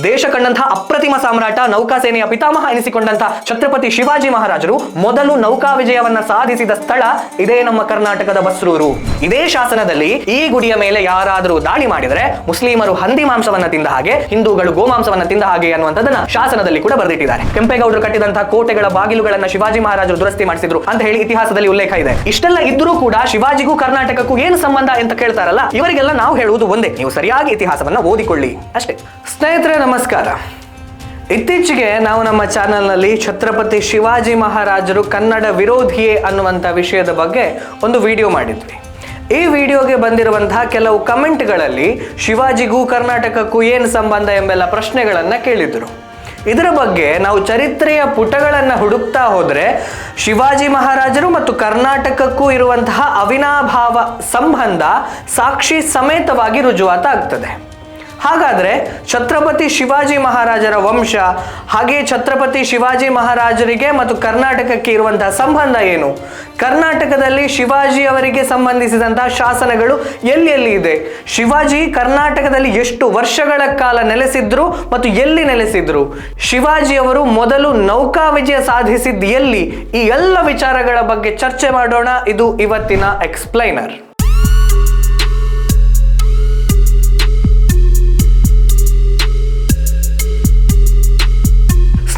ದೇಶ ಕಂಡಂತಹ ಅಪ್ರತಿಮ ಸಾಮ್ರಾಟ ನೌಕಾಸೇನೆಯ ಪಿತಾಮಹ ಎನಿಸಿಕೊಂಡಂತಹ ಛತ್ರಪತಿ ಶಿವಾಜಿ ಮಹಾರಾಜರು ಮೊದಲು ನೌಕಾ ವಿಜಯವನ್ನ ಸಾಧಿಸಿದ ಸ್ಥಳ ಇದೇ ನಮ್ಮ ಕರ್ನಾಟಕದ ಬಸ್ರೂರು. ಇದೇ ಶಾಸನದಲ್ಲಿ ಈ ಗುಡಿಯ ಮೇಲೆ ಯಾರಾದರೂ ದಾಳಿ ಮಾಡಿದರೆ ಮುಸ್ಲಿಮರು ಹಂದಿ ಮಾಂಸವನ್ನ ತಿಂದ ಹಾಗೆ, ಹಿಂದೂಗಳು ಗೋಮಾಂಸವನ್ನ ತಿಂದ ಹಾಗೆ ಅನ್ನುವಂಥದ್ದನ್ನ ಶಾಸನದಲ್ಲಿ ಕೂಡ ಬರೆದಿಟ್ಟಿದ್ದಾರೆ. ಕೆಂಪೇಗೌಡರು ಕಟ್ಟಿದಂತಹ ಕೋಟೆಗಳ ಬಾಗಿಲುಗಳನ್ನ ಶಿವಾಜಿ ಮಹಾರಾಜರು ದುರಸ್ತಿ ಮಾಡಿಸಿದ್ರು ಅಂತ ಹೇಳಿ ಇತಿಹಾಸದಲ್ಲಿ ಉಲ್ಲೇಖ ಇದೆ. ಇಷ್ಟೆಲ್ಲ ಇದ್ರೂ ಕೂಡ ಶಿವಾಜಿಗೂ ಕರ್ನಾಟಕಕ್ಕೂ ಏನು ಸಂಬಂಧ ಅಂತ ಕೇಳ್ತಾರಲ್ಲ, ಇವರಿಗೆಲ್ಲ ನಾವು ಹೇಳುವುದು ಒಂದೇ. ನೀವು ಸರಿಯಾಗಿ ಇತಿಹಾಸವನ್ನ ಓದಿಕೊಳ್ಳಿ. ಅಷ್ಟೇ. ಸ್ನೇಹಿತರೆ, ನಮಸ್ಕಾರ. ಇತ್ತೀಚೆಗೆ ನಾವು ನಮ್ಮ ಚಾನೆಲ್ನಲ್ಲಿ ಛತ್ರಪತಿ ಶಿವಾಜಿ ಮಹಾರಾಜರು ಕನ್ನಡ ವಿರೋಧಿಯೇ ಅನ್ನುವಂಥ ವಿಷಯದ ಬಗ್ಗೆ ಒಂದು ವಿಡಿಯೋ ಮಾಡಿದ್ವಿ. ಈ ವಿಡಿಯೋಗೆ ಬಂದಿರುವಂತಹ ಕೆಲವು ಕಮೆಂಟ್ಗಳಲ್ಲಿ ಶಿವಾಜಿಗೂ ಕರ್ನಾಟಕಕ್ಕೂ ಏನು ಸಂಬಂಧ ಎಂಬೆಲ್ಲ ಪ್ರಶ್ನೆಗಳನ್ನು ಕೇಳಿದರು. ಇದರ ಬಗ್ಗೆ ನಾವು ಚರಿತ್ರೆಯ ಪುಟಗಳನ್ನು ಹುಡುಕ್ತಾ ಹೋದರೆ ಶಿವಾಜಿ ಮಹಾರಾಜರು ಮತ್ತು ಕರ್ನಾಟಕಕ್ಕೂ ಇರುವಂತಹ ಅವಿನಾಭಾವ ಸಂಬಂಧ ಸಾಕ್ಷಿ ಸಮೇತವಾಗಿ ರುಜುವಾತಾಗ್ತದೆ. ಹಾಗಾದ್ರೆ ಛತ್ರಪತಿ ಶಿವಾಜಿ ಮಹಾರಾಜರ ವಂಶ, ಹಾಗೆ ಛತ್ರಪತಿ ಶಿವಾಜಿ ಮಹಾರಾಜರಿಗೆ ಮತ್ತು ಕರ್ನಾಟಕಕ್ಕೆ ಇರುವಂತಹ ಸಂಬಂಧ ಏನು? ಕರ್ನಾಟಕದಲ್ಲಿ ಶಿವಾಜಿ ಅವರಿಗೆ ಸಂಬಂಧಿಸಿದಂತಹ ಶಾಸನಗಳು ಎಲ್ಲಿ ಎಲ್ಲಿ ಇದೆ? ಶಿವಾಜಿ ಕರ್ನಾಟಕದಲ್ಲಿ ಎಷ್ಟು ವರ್ಷಗಳ ಕಾಲ ನೆಲೆಸಿದ್ರು ಮತ್ತು ಎಲ್ಲಿ ನೆಲೆಸಿದ್ರು? ಶಿವಾಜಿ ಅವರು ಮೊದಲು ನೌಕಾ ವಿಜಯ ಸಾಧಿಸಿದ್ದು ಎಲ್ಲಿ? ಈ ಎಲ್ಲ ವಿಚಾರಗಳ ಬಗ್ಗೆ ಚರ್ಚೆ ಮಾಡೋಣ. ಇದು ಇವತ್ತಿನ ಎಕ್ಸ್ಪ್ಲೈನರ್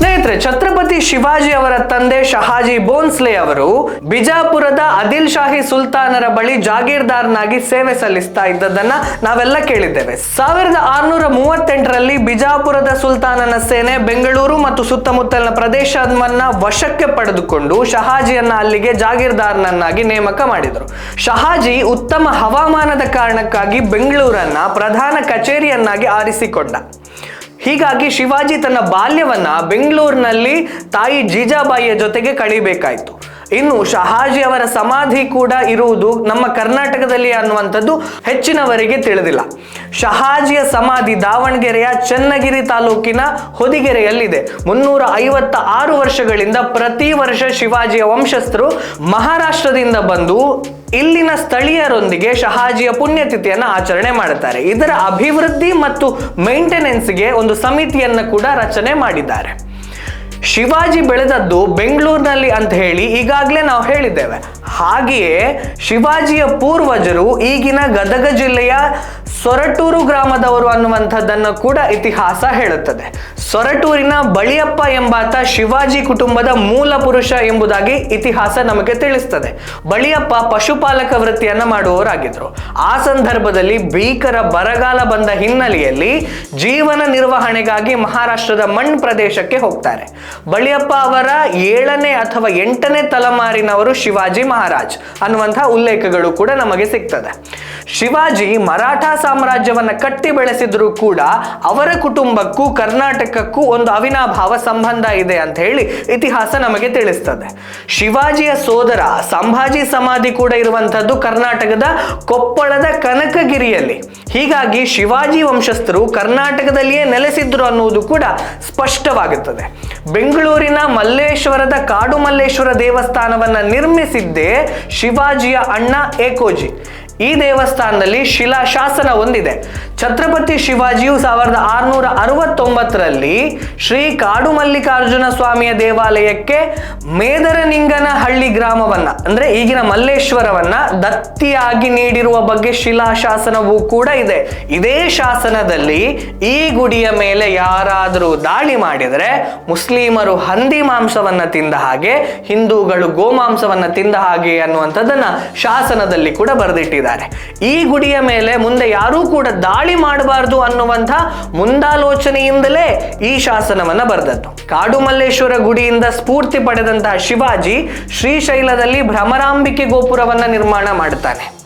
ಸ್ನೇಹಿತರೆ, ಛತ್ರಪತಿ ಶಿವಾಜಿ ಅವರ ತಂದೆ ಶಹಾಜಿ ಬೋನ್ಸ್ಲೆ ಅವರು ಬಿಜಾಪುರದ ಅದಿಲ್ ಶಾಹಿ ಸುಲ್ತಾನರ ಬಳಿ ಜಾಗೀರ್ದಾರ್ನಾಗಿ ಸೇವೆ ಸಲ್ಲಿಸ್ತಾ ಇದ್ದದನ್ನ ನಾವೆಲ್ಲ ಕೇಳಿದ್ದೇವೆ. ಸಾವಿರದ ಆರ್ನೂರ ಮೂವತ್ತೆಂಟರಲ್ಲಿ ಬಿಜಾಪುರದ ಸುಲ್ತಾನನ ಸೇನೆ ಬೆಂಗಳೂರು ಮತ್ತು ಸುತ್ತಮುತ್ತಲಿನ ಪ್ರದೇಶವನ್ನ ವಶಕ್ಕೆ ಪಡೆದುಕೊಂಡು ಶಹಾಜಿಯನ್ನ ಅಲ್ಲಿಗೆ ಜಾಗೀರ್ದಾರ್ನನ್ನಾಗಿ ನೇಮಕ ಮಾಡಿದರು. ಶಹಾಜಿ ಉತ್ತಮ ಹವಾಮಾನದ ಕಾರಣಕ್ಕಾಗಿ ಬೆಂಗಳೂರನ್ನ ಪ್ರಧಾನ ಕಚೇರಿಯನ್ನಾಗಿ ಆರಿಸಿಕೊಂಡ. ಹೀಗಾಗಿ ಶಿವಾಜಿ ತನ್ನ ಬಾಲ್ಯವನ್ನ ಬೆಂಗಳೂರಿನಲ್ಲಿ ತಾಯಿ ಜೀಜಾಬಾಯಿಯ ಜೊತೆಗೆ ಕಳಿಬೇಕಾಯಿತು. ಇನ್ನು ಶಹಾಜಿ ಅವರ ಸಮಾಧಿ ಕೂಡ ಇರುವುದು ನಮ್ಮ ಕರ್ನಾಟಕದಲ್ಲಿ ಅನ್ನುವಂಥದ್ದು ಹೆಚ್ಚಿನವರಿಗೆ ತಿಳಿದಿಲ್ಲ. ಶಹಾಜಿಯ ಸಮಾಧಿ ದಾವಣಗೆರೆಯ ಚನ್ನಗಿರಿ ತಾಲೂಕಿನ ಹೊದಿಗೆರೆಯಲ್ಲಿದೆ. ಮುನ್ನೂರ ಐವತ್ತ ಆರು ವರ್ಷಗಳಿಂದ ಪ್ರತಿ ವರ್ಷ ಶಿವಾಜಿಯ ವಂಶಸ್ಥರು ಮಹಾರಾಷ್ಟ್ರದಿಂದ ಬಂದು ಇಲ್ಲಿನ ಸ್ಥಳೀಯರೊಂದಿಗೆ ಶಹಾಜಿಯ ಪುಣ್ಯತಿಥಿಯನ್ನು ಆಚರಣೆ ಮಾಡುತ್ತಾರೆ. ಇದರ ಅಭಿವೃದ್ಧಿ ಮತ್ತು ಮೇಂಟೆನೆನ್ಸ್ಗೆ ಒಂದು ಸಮಿತಿಯನ್ನು ಕೂಡ ರಚನೆ ಮಾಡಿದ್ದಾರೆ. ಶಿವಾಜಿ ಬೆಳೆದದ್ದು ಬೆಂಗಳೂರಿನಲ್ಲಿ ಅಂತ ಹೇಳಿ ಈಗಾಗಲೇ ನಾವು ಹೇಳಿದ್ದೇವೆ. ಹಾಗೆಯೇ ಶಿವಾಜಿಯ ಪೂರ್ವಜರು ಈಗಿನ ಗದಗ ಜಿಲ್ಲೆಯ ಸೊರಟೂರು ಗ್ರಾಮದವರು ಅನ್ನುವಂಥದ್ದನ್ನು ಕೂಡ ಇತಿಹಾಸ ಹೇಳುತ್ತದೆ. ಸೊರಟೂರಿನ ಬಳಿಯಪ್ಪ ಎಂಬಾತ ಶಿವಾಜಿ ಕುಟುಂಬದ ಮೂಲ ಪುರುಷ ಎಂಬುದಾಗಿ ಇತಿಹಾಸ ನಮಗೆ ತಿಳಿಸ್ತದೆ. ಬಳಿಯಪ್ಪ ಪಶುಪಾಲಕ ವೃತ್ತಿಯನ್ನ ಮಾಡುವವರಾಗಿದ್ರು ಆ ಸಂದರ್ಭದಲ್ಲಿ ಭೀಕರ ಬರಗಾಲ ಬಂದ ಹಿನ್ನೆಲೆಯಲ್ಲಿ ಜೀವನ ನಿರ್ವಹಣೆಗಾಗಿ ಮಹಾರಾಷ್ಟ್ರದ ಮಣ್ ಪ್ರದೇಶಕ್ಕೆ ಹೋಗ್ತಾರೆ. ಬಳಿಯಪ್ಪ ಅವರ ಏಳನೇ ಅಥವಾ ಎಂಟನೇ ತಲೆಮಾರಿನವರು ಶಿವಾಜಿ ಮಹಾರಾಜ್ ಅನ್ನುವಂತಹ ಉಲ್ಲೇಖಗಳು ಕೂಡ ನಮಗೆ ಸಿಗ್ತದೆ. ಶಿವಾಜಿ ಮರಾಠ ಸಾಮ್ರಾಜ್ಯವನ್ನ ಕಟ್ಟಿ ಬೆಳೆಸಿದ್ರು ಕೂಡ ಅವರ ಕುಟುಂಬಕ್ಕೂ ಕರ್ನಾಟಕಕ್ಕೂ ಒಂದು ಅವಿನಾಭಾವ ಸಂಬಂಧ ಇದೆ ಅಂತ ಹೇಳಿ ಇತಿಹಾಸ ನಮಗೆ ತಿಳಿಸ್ತದೆ. ಶಿವಾಜಿಯ ಸೋದರ ಸಂಭಾಜಿ ಸಮಾಧಿ ಕೂಡ ಇರುವಂತಹದ್ದು ಕರ್ನಾಟಕದ ಕೊಪ್ಪಳದ ಕನಕಗಿರಿಯಲ್ಲಿ. ಹೀಗಾಗಿ ಶಿವಾಜಿ ವಂಶಸ್ಥರು ಕರ್ನಾಟಕದಲ್ಲಿಯೇ ನೆಲೆಸಿದ್ರು ಅನ್ನುವುದು ಕೂಡ ಸ್ಪಷ್ಟವಾಗುತ್ತದೆ. ಬೆಂಗಳೂರಿನ ಮಲ್ಲೇಶ್ವರದ ಕಾಡು ಮಲ್ಲೇಶ್ವರ ದೇವಸ್ಥಾನವನ್ನ ನಿರ್ಮಿಸಿದ್ದೇ ಶಿವಾಜಿಯ ಅಣ್ಣ ಏಕೋಜಿ. ಈ ದೇವಸ್ಥಾನದಲ್ಲಿ ಶಿಲಾಶಾಸನ ಹೊಂದಿದೆ ಛತ್ರಪತಿ ಶಿವಾಜಿಯು ಸಾವಿರದ ಆರುನೂರ ಅರವತ್ತೊಂಬತ್ತರಲ್ಲಿ ಶ್ರೀ ಕಾಡು ಮಲ್ಲಿಕಾರ್ಜುನ ಸ್ವಾಮಿಯ ದೇವಾಲಯಕ್ಕೆ ಮೇದರನಿಂಗನ ಹಳ್ಳಿ ಗ್ರಾಮವನ್ನ, ಅಂದ್ರೆ ಈಗಿನ ಮಲ್ಲೇಶ್ವರವನ್ನ ದತ್ತಿಯಾಗಿ ನೀಡಿರುವ ಬಗ್ಗೆ ಶಿಲಾಶಾಸನವೂ ಕೂಡ ಇದೆ. ಇದೇ ಶಾಸನದಲ್ಲಿ ಈ ಗುಡಿಯ ಮೇಲೆ ಯಾರಾದರೂ ದಾಳಿ ಮಾಡಿದರೆ ಮುಸ್ಲಿಮರು ಹಂದಿ ಮಾಂಸವನ್ನ ತಿಂದ ಹಾಗೆ, ಹಿಂದೂಗಳು ಗೋಮಾಂಸವನ್ನ ತಿಂದ ಹಾಗೆ ಅನ್ನುವಂಥದ್ದನ್ನ ಶಾಸನದಲ್ಲಿ ಕೂಡ ಬರೆದಿಟ್ಟಿದ್ದಾರೆ. ಈ ಗುಡಿಯ ಮೇಲೆ ಮುಂದೆ ಯಾರೂ ಕೂಡ ದಾಳಿ ಮಾಡಬಾರದು ಅನ್ನುವಂಥ ಮುಂದಾಲೋಚನೆಯಿಂದಲೇ ಈ ಶಾಸನವನ್ನ ಬರೆದದ್ದು. ಕಾಡು ಮಲ್ಲೇಶ್ವರ ಗುಡಿಯಿಂದ ಸ್ಫೂರ್ತಿ ಪಡೆದಂತಹ ಶಿವಾಜಿ ಶ್ರೀಶೈಲದಲ್ಲಿ ಭ್ರಮರಾಂಬಿಕೆ ಗೋಪುರವನ್ನ ನಿರ್ಮಾಣ ಮಾಡುತ್ತಾನೆ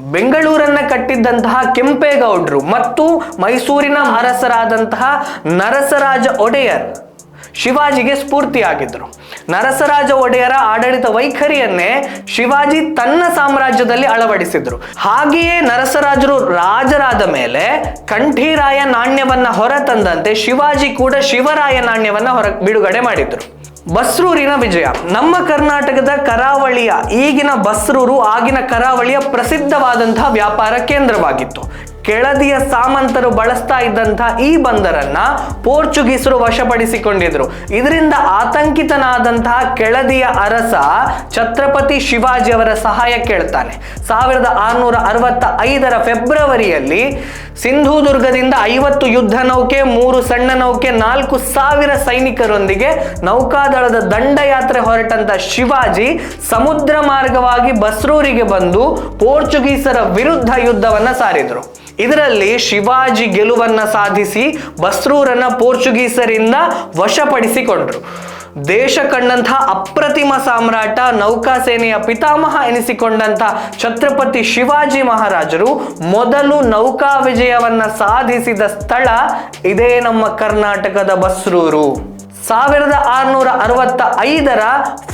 ಬೆಂಗಳೂರನ್ನ ಕಟ್ಟಿದ್ದಂತಹ ಕೆಂಪೇಗೌಡರು ಮತ್ತು ಮೈಸೂರಿನ ಅರಸರಾದಂತಹ ನರಸರಾಜ ಒಡೆಯರ್ ಶಿವಾಜಿಗೆ ಸ್ಫೂರ್ತಿಯಾಗಿದ್ದರು. ನರಸರಾಜ ಒಡೆಯರ ಆಡಳಿತ ವೈಖರಿಯನ್ನೇ ಶಿವಾಜಿ ತನ್ನ ಸಾಮ್ರಾಜ್ಯದಲ್ಲಿ ಅಳವಡಿಸಿದ್ರು. ಹಾಗೆಯೇ ನರಸರಾಜರು ರಾಜರಾದ ಮೇಲೆ ಕಂಠೀರಾಯ ನಾಣ್ಯವನ್ನ ಹೊರತಂದಂತೆ ಶಿವಾಜಿ ಕೂಡ ಶಿವರಾಯ ನಾಣ್ಯವನ್ನ ಹೊರ ಬಿಡುಗಡೆ ಮಾಡಿದ್ರು. ಬಸ್ರೂರಿನ ವಿಜಯ. ನಮ್ಮ ಕರ್ನಾಟಕದ ಕರಾವಳಿಯ ಈಗಿನ ಬಸ್ರೂರು ಆಗಿನ ಕರಾವಳಿಯ ಪ್ರಸಿದ್ಧವಾದಂತಹ ವ್ಯಾಪಾರ ಕೇಂದ್ರವಾಗಿತ್ತು. ಕೆಳದಿಯ ಸಾಮಂತರು ಬಳಸ್ತಾ ಇದ್ದಂತಹ ಈ ಬಂದರನ್ನ ಪೋರ್ಚುಗೀಸರು ವಶಪಡಿಸಿಕೊಂಡಿದ್ರು. ಇದರಿಂದ ಆತಂಕಿತನಾದಂತಹ ಕೆಳದಿಯ ಅರಸ ಛತ್ರಪತಿ ಶಿವಾಜಿ ಅವರ ಸಹಾಯ ಕೇಳ್ತಾನೆ. ಸಾವಿರದ ಆರುನೂರ ಅರವತ್ತ ಐದರ ಫೆಬ್ರವರಿಯಲ್ಲಿ ಸಿಂಧೂದುರ್ಗದಿಂದ ಐವತ್ತು ಯುದ್ಧ ನೌಕೆ, ಮೂರು ಸಣ್ಣ ನೌಕೆ, ನಾಲ್ಕು ಸಾವಿರ ಸೈನಿಕರೊಂದಿಗೆ ನೌಕಾದಳದ ದಂಡಯಾತ್ರೆ ಹೊರಟಂತ ಶಿವಾಜಿ ಸಮುದ್ರ ಮಾರ್ಗವಾಗಿ ಬಸ್ರೂರಿಗೆ ಬಂದು ಪೋರ್ಚುಗೀಸರ ವಿರುದ್ಧ ಯುದ್ಧವನ್ನ ಸಾರಿದ್ರು. ಇದರಲ್ಲಿ ಶಿವಾಜಿ ಗೆಲುವನ್ನ ಸಾಧಿಸಿ ಬಸ್ರೂರನ್ನ ಪೋರ್ಚುಗೀಸರಿಂದ ವಶಪಡಿಸಿಕೊಂಡ್ರು. ದೇಶ ಕಂಡಂತಹ ಅಪ್ರತಿಮ ಸಾಮ್ರಾಟ ನೌಕಾಸೇನೆಯ ಪಿತಾಮಹ ಎನಿಸಿಕೊಂಡಂತಹ ಛತ್ರಪತಿ ಶಿವಾಜಿ ಮಹಾರಾಜರು ಮೊದಲು ನೌಕಾ ವಿಜಯವನ್ನ ಸಾಧಿಸಿದ ಸ್ಥಳ ಇದೇ ನಮ್ಮ ಕರ್ನಾಟಕದ ಬಸ್ರೂರು. ಸಾವಿರದ ಆರುನೂರ ಅರವತ್ತ ಐದರ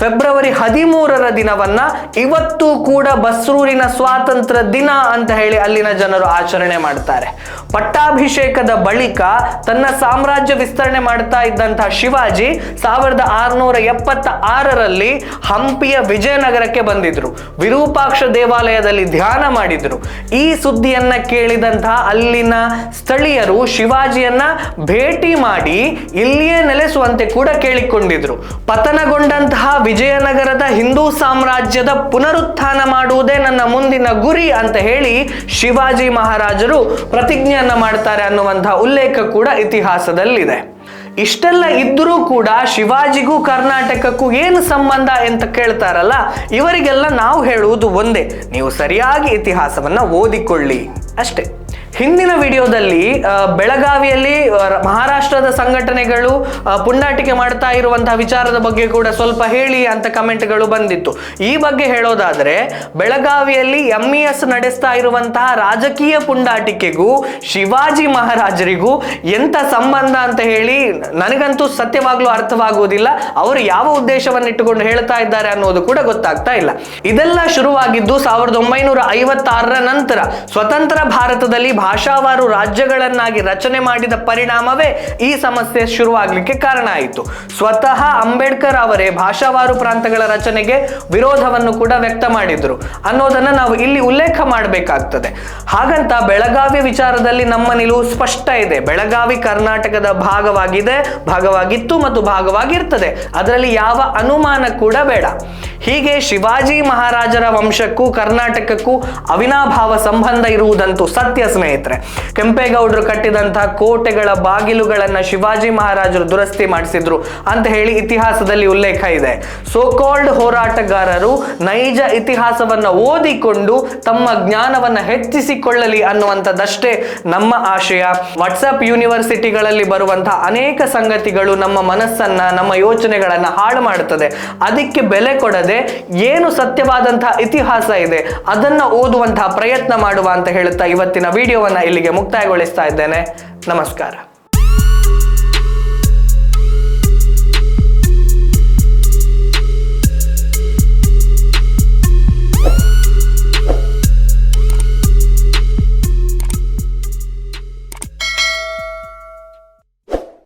ಫೆಬ್ರವರಿ ಹದಿಮೂರರ ದಿನವನ್ನ ಇವತ್ತು ಕೂಡ ಬಸ್ರೂರಿನ ಸ್ವಾತಂತ್ರ್ಯ ದಿನ ಅಂತ ಹೇಳಿ ಅಲ್ಲಿನ ಜನರು ಆಚರಣೆ ಮಾಡ್ತಾರೆ. ಪಟ್ಟಾಭಿಷೇಕದ ಬಳಿಕ ತನ್ನ ಸಾಮ್ರಾಜ್ಯ ವಿಸ್ತರಣೆ ಮಾಡ್ತಾ ಇದ್ದಂತಹ ಶಿವಾಜಿ ಸಾವಿರದ ಆರುನೂರ ಎಪ್ಪತ್ತ ಆರರಲ್ಲಿ ಹಂಪಿಯ ವಿಜಯನಗರಕ್ಕೆ ಬಂದಿದ್ರು. ವಿರೂಪಾಕ್ಷ ದೇವಾಲಯದಲ್ಲಿ ಧ್ಯಾನ ಮಾಡಿದ್ರು. ಈ ಸುದ್ದಿಯನ್ನ ಕೇಳಿದಂತಹ ಅಲ್ಲಿನ ಸ್ಥಳೀಯರು ಶಿವಾಜಿಯನ್ನ ಭೇಟಿ ಮಾಡಿ ಇಲ್ಲಿಯೇ ನೆಲೆಸುವಂತೆ ಕೂಡ ಕೇಳಿಕೊಂಡಿದ್ರು. ಪತನಗೊಂಡಂತಹ ವಿಜಯನಗರದ ಹಿಂದೂ ಸಾಮ್ರಾಜ್ಯದ ಪುನರುತ್ಥಾನ ಮಾಡುವುದೇ ನನ್ನ ಮುಂದಿನ ಗುರಿ ಅಂತ ಹೇಳಿ ಶಿವಾಜಿ ಮಹಾರಾಜರು ಪ್ರತಿಜ್ಞೆಯನ್ನ ಮಾಡ್ತಾರೆ ಅನ್ನುವಂತಹ ಉಲ್ಲೇಖ ಕೂಡ ಇತಿಹಾಸದಲ್ಲಿದೆ. ಇಷ್ಟೆಲ್ಲ ಇದ್ದರೂ ಕೂಡ ಶಿವಾಜಿಗೂ ಕರ್ನಾಟಕಕ್ಕೂ ಏನು ಸಂಬಂಧ ಅಂತ ಕೇಳ್ತಾರಲ್ಲ, ಇವರಿಗೆಲ್ಲ ನಾವು ಹೇಳುವುದು ಒಂದೇ. ನೀವು ಸರಿಯಾಗಿ ಇತಿಹಾಸವನ್ನ ಓದಿಕೊಳ್ಳಿ. ಅಷ್ಟೇ. ಹಿಂದಿನ ವಿಡಿಯೋದಲ್ಲಿ ಬೆಳಗಾವಿಯಲ್ಲಿ ಮಹಾರಾಷ್ಟ್ರದ ಸಂಘಟನೆಗಳು ಪುಂಡಾಟಿಕೆ ಮಾಡ್ತಾ ಇರುವಂತಹ ವಿಚಾರದ ಬಗ್ಗೆ ಕೂಡ ಸ್ವಲ್ಪ ಹೇಳಿ ಅಂತ ಕಮೆಂಟ್ಗಳು ಬಂದಿತ್ತು. ಈ ಬಗ್ಗೆ ಹೇಳೋದಾದ್ರೆ, ಬೆಳಗಾವಿಯಲ್ಲಿ ಎಂ ಇ ಎಸ್ ನಡೆಸ್ತಾ ಇರುವಂತಹ ರಾಜಕೀಯ ಪುಂಡಾಟಿಕೆಗೂ, ಶಿವಾಜಿ ಮಹಾರಾಜರಿಗೂ ಎಂತ ಸಂಬಂಧ ಅಂತ ಹೇಳಿ ನನಗಂತೂ ಸತ್ಯವಾಗ್ಲೂ ಅರ್ಥವಾಗುವುದಿಲ್ಲ. ಅವರು ಯಾವ ಉದ್ದೇಶವನ್ನು ಇಟ್ಟುಕೊಂಡು ಹೇಳ್ತಾ ಇದ್ದಾರೆ ಅನ್ನೋದು ಕೂಡ ಗೊತ್ತಾಗ್ತಾ ಇಲ್ಲ. ಇದೆಲ್ಲ ಶುರುವಾಗಿದ್ದು ಸಾವಿರದ ಒಂಬೈನೂರ ಐವತ್ತಾರರ ನಂತರ, ಸ್ವತಂತ್ರ ಭಾರತದಲ್ಲಿ ಭಾಷಾವಾರು ರಾಜ್ಯಗಳನ್ನಾಗಿ ರಚನೆ ಮಾಡಿದ ಪರಿಣಾಮವೇ ಈ ಸಮಸ್ಯೆ ಶುರುವಾಗಲಿಕ್ಕೆ ಕಾರಣ ಆಯಿತು. ಸ್ವತಃ ಅಂಬೇಡ್ಕರ್ ಅವರೇ ಭಾಷಾವಾರು ಪ್ರಾಂತಗಳ ರಚನೆಗೆ ವಿರೋಧವನ್ನು ಕೂಡ ವ್ಯಕ್ತ ಮಾಡಿದ್ರು. ಅನ್ನೋದನ್ನ ನಾವು ಇಲ್ಲಿ ಉಲ್ಲೇಖ ಮಾಡಬೇಕಾಗ್ತದೆ. ಹಾಗಂತ ಬೆಳಗಾವಿ ವಿಚಾರದಲ್ಲಿ ನಮ್ಮ ನಿಲುವು ಸ್ಪಷ್ಟ ಇದೆ. ಬೆಳಗಾವಿ ಕರ್ನಾಟಕದ ಭಾಗವಾಗಿದೆ, ಭಾಗವಾಗಿತ್ತು ಮತ್ತು ಭಾಗವಾಗಿರ್ತದೆ. ಅದರಲ್ಲಿ ಯಾವ ಅನುಮಾನ ಕೂಡ ಬೇಡ. ಹೀಗೆ ಶಿವಾಜಿ ಮಹಾರಾಜರ ವಂಶಕ್ಕೂ ಕರ್ನಾಟಕಕ್ಕೂ ಅವಿನಾಭಾವ ಸಂಬಂಧ ಇರುವುದಂತೂ ಸತ್ಯ ಸ್ನೇಹಿತರೆ. ಕೆಂಪೇಗೌಡರು ಕಟ್ಟಿದಂತಹ ಕೋಟೆಗಳ ಬಾಗಿಲುಗಳನ್ನ ಶಿವಾಜಿ ಮಹಾರಾಜರು ದುರಸ್ತಿ ಮಾಡಿಸಿದ್ರು ಅಂತ ಹೇಳಿ ಇತಿಹಾಸದಲ್ಲಿ ಉಲ್ಲೇಖ ಇದೆ. ಸೋಕಾಲ್ಡ್ ಹೋರಾಟಗಾರರು ನೈಜ ಇತಿಹಾಸವನ್ನ ಓದಿಕೊಂಡು ತಮ್ಮ ಜ್ಞಾನವನ್ನ ಹೆಚ್ಚಿಸಿಕೊಳ್ಳಲಿ ಅನ್ನುವಂಥದ್ದಷ್ಟೇ ನಮ್ಮ ಆಶಯ. ವಾಟ್ಸಪ್ ಯೂನಿವರ್ಸಿಟಿಗಳಲ್ಲಿ ಬರುವಂತಹ ಅನೇಕ ಸಂಗತಿಗಳು ನಮ್ಮ ಮನಸ್ಸನ್ನ, ನಮ್ಮ ಯೋಚನೆಗಳನ್ನ ಹಾಳು ಮಾಡುತ್ತದೆ. ಅದಕ್ಕೆ ಬೆಲೆ ಕೊಡದೆ ಏನು ಸತ್ಯವಾದಂತಹ ಇತಿಹಾಸ ಇದೆ ಅದನ್ನ ಓದುವಂತಹ ಪ್ರಯತ್ನ ಮಾಡುವ ಅಂತ ಹೇಳುತ್ತಾ ಇವತ್ತಿನ ವಿಡಿಯೋವನ್ನ ಇಲ್ಲಿಗೆ ಮುಕ್ತಾಯಗೊಳಿಸ್ತಾ ಇದ್ದೇನೆ. ನಮಸ್ಕಾರ.